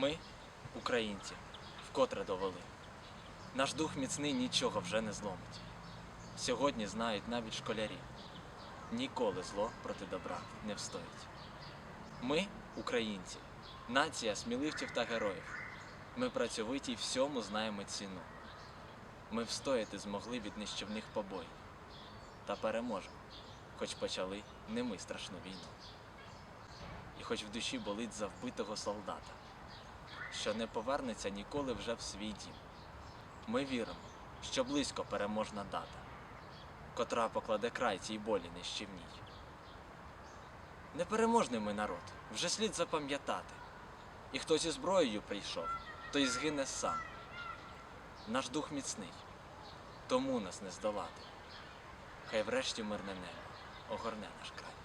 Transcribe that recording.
Ми, українці, вкотре довели. Наш дух міцний нічого вже не зломить. Сьогодні знають навіть школярі. Ніколи зло проти добра не встоїть. Ми, українці, нація сміливців та героїв. Ми працьовиті й всьому знаємо ціну. Ми встояти змогли від нищівних побоїв. Та переможемо, хоч почали не ми страшну війну. І хоч в душі болить за вбитого солдата, що не повернеться ніколи вже в свій дім. Ми віримо, що близько переможна дата, котра покладе край цій болі нищівній. Непереможний ми народ, вже слід запам'ятати. І хто зі зброєю прийшов, той згине сам. Наш дух міцний, тому нас не здолати. Хай врешті мирне небо огорне наш край.